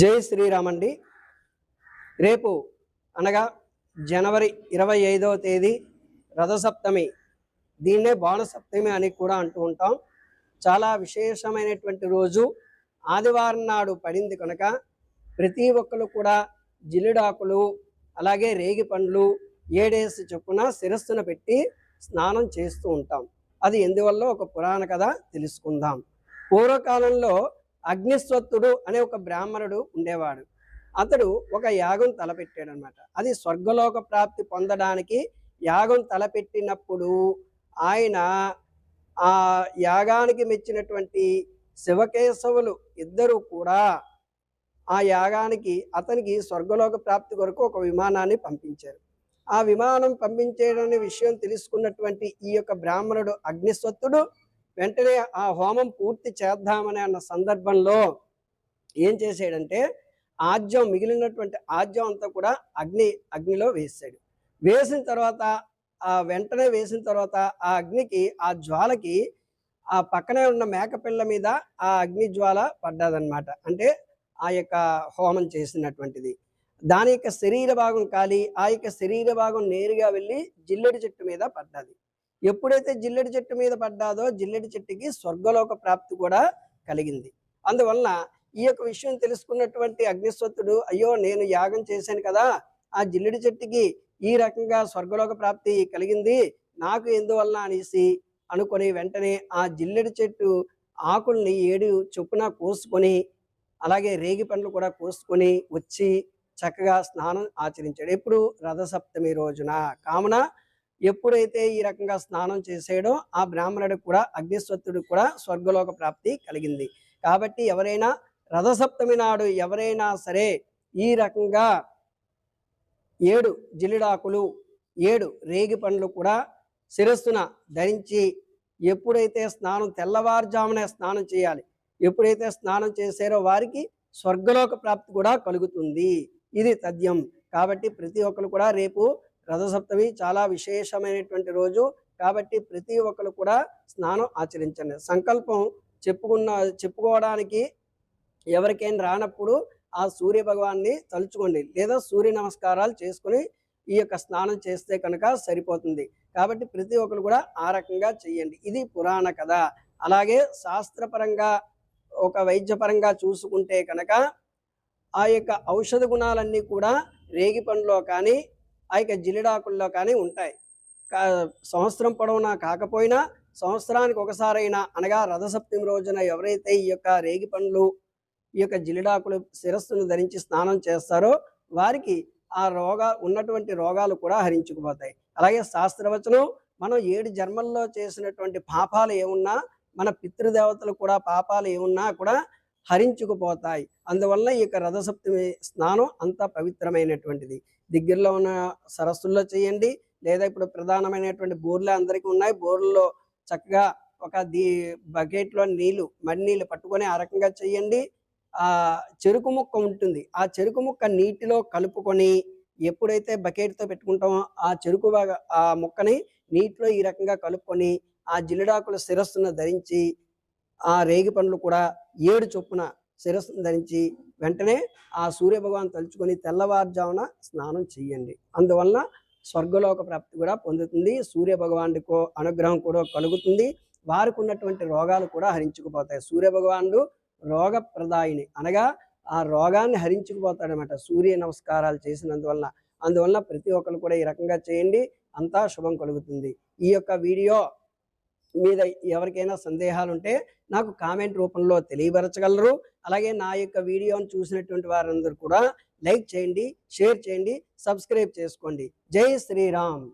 జై శ్రీరామ్ అండి రేపు అనగా జనవరి ఇరవై ఐదవ తేదీ రథసప్తమి. దీన్నే బాణసప్తమి అని కూడా అంటూ ఉంటాం. చాలా విశేషమైనటువంటి రోజు. ఆదివారం నాడు పడింది కనుక ప్రతి ఒక్కరు కూడా జిల్లిడాకులు అలాగే రేగి పండ్లు ఏడేసి చొప్పున శిరస్సున పెట్టి స్నానం చేస్తూ ఉంటాం. అది ఎందువల్ల? ఒక పురాణ కథ తెలుసుకుందాం. పూర్వకాలంలో అగ్నిస్వత్తుడు అనే ఒక బ్రాహ్మణుడు ఉండేవాడు. అతడు ఒక యాగం తలపెట్టాడు అనమాట అది స్వర్గలోక ప్రాప్తి పొందడానికి యాగం తలపెట్టినప్పుడు ఆయన ఆ యాగానికి మెచ్చినటువంటి శివకేశవులు ఇద్దరు కూడా ఆ యాగానికి అతనికి స్వర్గలోక ప్రాప్తి కొరకు ఒక విమానాన్ని పంపించారు. ఆ విమానం పంపించేయడనే విషయం తెలుసుకున్నటువంటి ఈ యొక్క బ్రాహ్మణుడు అగ్నిస్వత్తుడు వెంటనే ఆ హోమం పూర్తి చేద్దామని అన్న సందర్భంలో ఏం చేసాడంటే ఆజ్యం మిగిలినటువంటి ఆజ్యం అంతా కూడా అగ్ని అగ్నిలో వేసాడు వేసిన తర్వాత ఆ వెంటనే వేసిన తర్వాత ఆ అగ్నికి ఆ జ్వాలకి ఆ పక్కనే ఉన్న మేకపిల్ల మీద ఆ అగ్ని జ్వాల పడ్డాదనమాట అంటే ఆ యొక్క హోమం చేసినటువంటిది. దాని యొక్క శరీర భాగం కాలి ఆ యొక్క శరీర భాగం నేరుగా వెళ్ళి జిల్లెడి చెట్టు మీద పడ్డది. ఎప్పుడైతే జిల్లెడి చెట్టు మీద పడ్డాదో జిల్లెడి చెట్టుకి స్వర్గలోక ప్రాప్తి కూడా కలిగింది. అందువలన ఈ యొక్క విషయం తెలుసుకున్నటువంటి అగ్నిస్వత్తుడు అయ్యో నేను యాగం చేశాను కదా ఆ జిల్లెడి చెట్టుకి ఈ రకంగా స్వర్గలోక ప్రాప్తి కలిగింది నాకు ఎందువలన అనేసి అనుకొని వెంటనే ఆ జిల్లెడి చెట్టు ఆకుల్ని ఏడు చొప్పున కోసుకొని అలాగే రేగి పండ్లు కూడా కోసుకొని వచ్చి చక్కగా స్నానం ఆచరించాడు. ఎప్పుడు? రథసప్తమి రోజున. కావున ఎప్పుడైతే ఈ రకంగా స్నానం చేసాడో ఆ బ్రాహ్మణుడికి కూడా అగ్నిస్వత్తుడికి కూడా స్వర్గలోక ప్రాప్తి కలిగింది. కాబట్టి ఎవరైనా రథసప్తమి నాడు ఎవరైనా సరే ఈ రకంగా ఏడు జిల్లిడాకులు ఏడు రేగి పండ్లు కూడా శిరస్సున ధరించి ఎప్పుడైతే స్నానం తెల్లవారుజామునే స్నానం చేయాలి ఎప్పుడైతే స్నానం చేశారో వారికి స్వర్గలోక ప్రాప్తి కూడా కలుగుతుంది. ఇది తథ్యం. కాబట్టి ప్రతి ఒక్కరు కూడా రేపు రథసప్తమి చాలా విశేషమైనటువంటి రోజు. కాబట్టి ప్రతి ఒక్కరు కూడా స్నానం ఆచరించండి. సంకల్పం చెప్పుకున్న చెప్పుకోవడానికి ఎవరికైనా రానప్పుడు ఆ సూర్య భగవాన్ని తలుచుకోండి. లేదా సూర్య నమస్కారాలు చేసుకుని ఈ యొక్క స్నానం చేస్తే కనుక సరిపోతుంది. కాబట్టి ప్రతి ఒక్కరు కూడా ఆ రకంగా చెయ్యండి ఇది పురాణ కథ. అలాగే శాస్త్రపరంగా ఒక వైద్యపరంగా చూసుకుంటే కనుక ఆ యొక్క ఔషధ గుణాలన్నీ కూడా రేగి పండులో కానీ ఆ యొక్క జిల్లిడాకుల్లో కానీ ఉంటాయి. కా- సంవత్సరం పొడవునా కాకపోయినా సంవత్సరానికి ఒకసారైనా అనగా రథసప్తమి రోజున ఎవరైతే ఈ యొక్క రేగి పండ్లు ఈ యొక్క జిల్లిడాకులు శిరస్సును ధరించి స్నానం చేస్తారో వారికి ఆ రోగ ఉన్నటువంటి రోగాలు కూడా హరించుకుపోతాయి. అలాగే శాస్త్రవచనం మనం ఏడు జన్మల్లో చేసినటువంటి పాపాలు ఏమున్నా మన పితృదేవతలు కూడా పాపాలు ఏమున్నా కూడా హరించుకుపోతాయి. అందువల్ల ఈ యొక్క రథసప్తమి స్నానం అంత పవిత్రమైనటువంటిది. దగ్గరలో ఉన్న సరస్సుల్లో చేయండి. లేదా ఇప్పుడు ప్రధానమైనటువంటి బోర్లు అందరికీ ఉన్నాయి. బోర్లలో చక్కగా ఒక దీ బకెట్లో నీళ్ళు మడి నీళ్ళు పట్టుకొని ఆ రకంగా చేయండి. ఆ చెరుకు ముక్క ఉంటుంది. ఆ చెరుకు ముక్క నీటిలో కలుపుకొని ఎప్పుడైతే బకెట్తో పెట్టుకుంటామో ఆ చెరుకు బాగా ఆ ముక్కని నీటిలో ఈ రకంగా కలుపుకొని ఆ జిల్లిడాకుల శిరస్సును ధరించి ఆ రేగి పండ్లు కూడా ఏడు చొప్పున శిరస్సును ధరించి వెంటనే ఆ సూర్యభగవాన్ తలుచుకొని తెల్లవారుజామున స్నానం చెయ్యండి అందువలన స్వర్గలోక ప్రాప్తి కూడా పొందుతుంది. సూర్యభగవానుడికో అనుగ్రహం కూడా కలుగుతుంది. వారికి ఉన్నటువంటి రోగాలు కూడా హరించుకుపోతాయి. సూర్య భగవానుడు రోగ ప్రదాయిని అనగా ఆ రోగాన్ని హరించుకుపోతాడనమాట సూర్య నమస్కారాలు చేసినందువలన. అందువలన ప్రతి ఒక్కరు కూడా ఈ రకంగా చేయండి. అంతా శుభం కలుగుతుంది. ఈ యొక్క వీడియో మీద ఎవరికైనా సందేహాలు ఉంటే నాకు కామెంట్ రూపంలో తెలియపరచగలరు. అలాగే నా యొక్క వీడియోను చూసినటువంటి వారందరూ కూడా లైక్ చేయండి షేర్ చేయండి సబ్స్క్రైబ్ చేసుకోండి. జై శ్రీరామ్.